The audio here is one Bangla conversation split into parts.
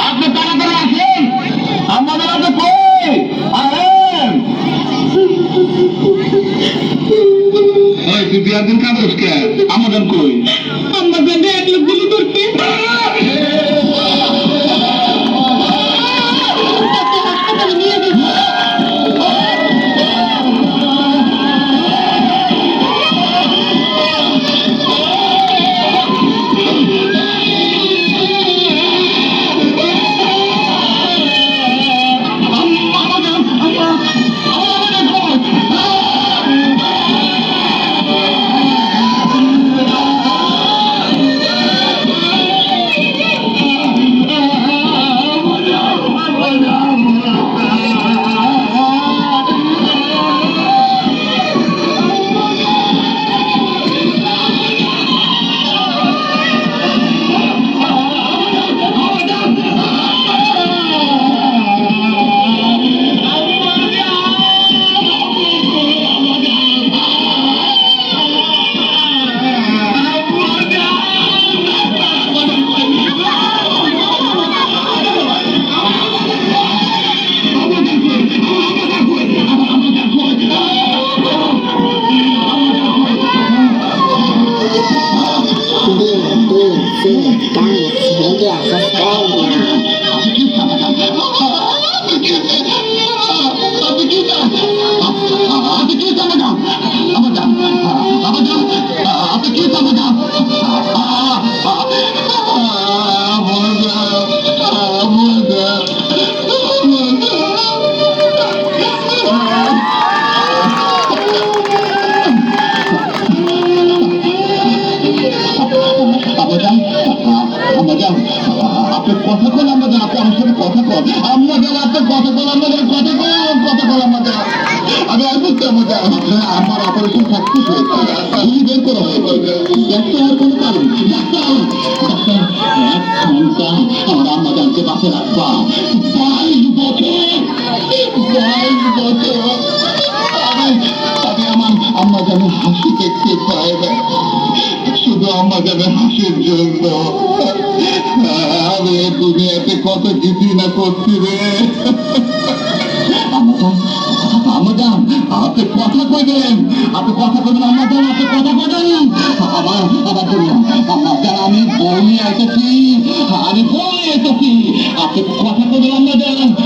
আপনি তাড়াতাড়ি আসেন আমাদের কই? আহেন ওই তুই বিয়ার দিন কাঁদোস কে আমাদের কই? আমাদের এক লোক গুলি করতে আপনার আমার অপারেশন সাকসেস হয়েছে বের করা হয়েছে আর কোনো কারণ ডাক্তার ডাক্তার, আমার আম্মা জানতে বাসে রাখবা। বাইশ আম্মা শুধু যেন হাসির জন্য। এই দুনিয়াতে কত কিছুই না করছি রে। আপনি কথা কইবেন আপনি কথা কইবেন আমাদান আপনি কথা কইবেন আমার আমার জন্য আমাদান আমি বই এসেছি, আমি বই এসেছি, আপনি কথা কইবেন আমাদান আপনি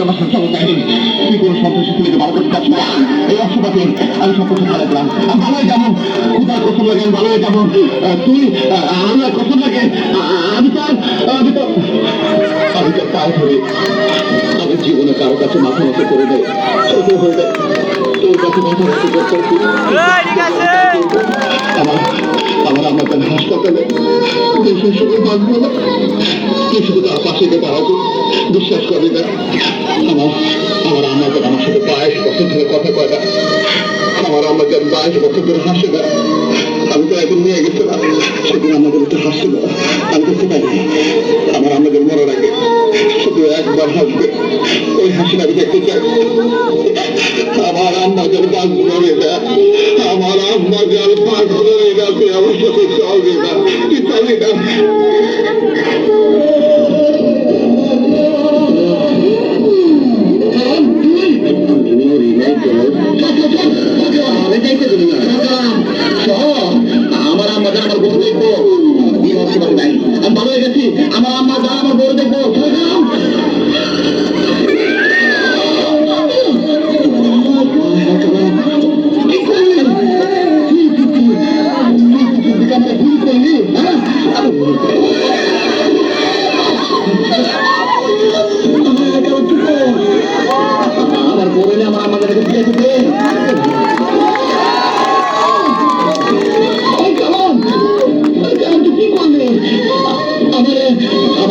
তুই আমার সাথে কাহিনী তুই কোন সন্ত্রাসী ছেলেকে ভালো করতে চাস এই অবস্থাতে আমি কিছু ভালো করলাম আমি ভালোই যাব খুদার কসম লাগে আমি ভালোই যাব তুই আমি আর কসম লাগে আমি তো আমি তো আমি তো পায়ে ধরে আমি জীবনে কারও কাছে মাথা নত করে দেয় ছোট হয়ে দেয় তোর কাছে মাথা নত করতে দেশের সঙ্গে বাঁচবো না কেউ শুধু তার পাশে গিয়ে দাঁড়াবো বিশ্বাস করে না আমার আমার আমাদের আমার সাথে বাইশ বছর ধরে কথা কয় না। আমার আমাদের বাইশ বছর ধরে হাসে না আমি তো একদিন নিয়ে গেছিলাম সেদিন আমাদের একটু হাসছিল আমি তো পারি আমার আমাদের মরার আগে শুধু একবার হাসবে ওই হাসিটা আমি দেখতে চাই আমার আম্মা যেন বাস ধরে আমার আম্মা যেন বাস ধরে তুই আমার চলবে না। না আমার আম্মা আমার বউ দেখব আমি ভালো হয়ে গেছি। আমার আম্মা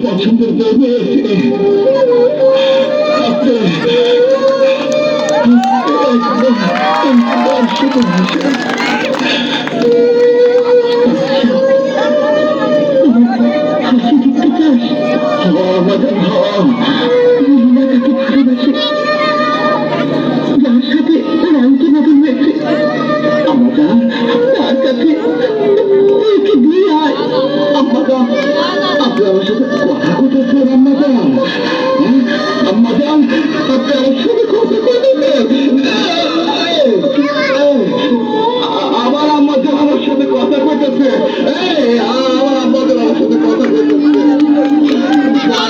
নেমে এসে আপনি একদম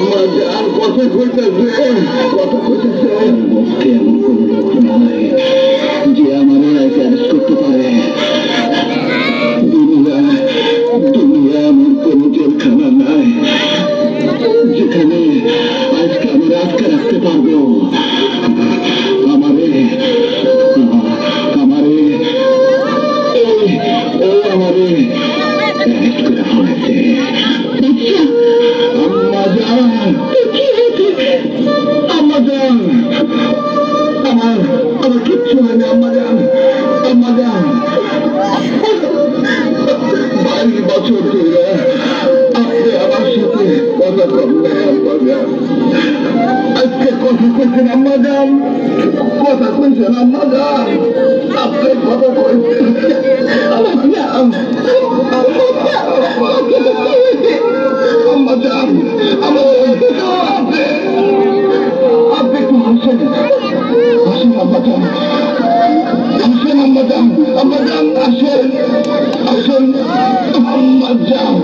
আম্মা যান কথা কইতেছে কথা কইতেছে মুখে এমন কোনো কিচ্ছু হয়নি আম্মা জান আম্মা জান বাইশ বছর ধরে আপনি আমার সাথে কথা বললেন আম্মা জান আজকে কথা কইছেন আম্মা জান কথা কইছেন আম্মা জান আপনি কথা কইছেন আম্মা জান আমার আপনি একটু হাসেন আসেন আম্মা যান আম্মা যান আসেন আসেন যান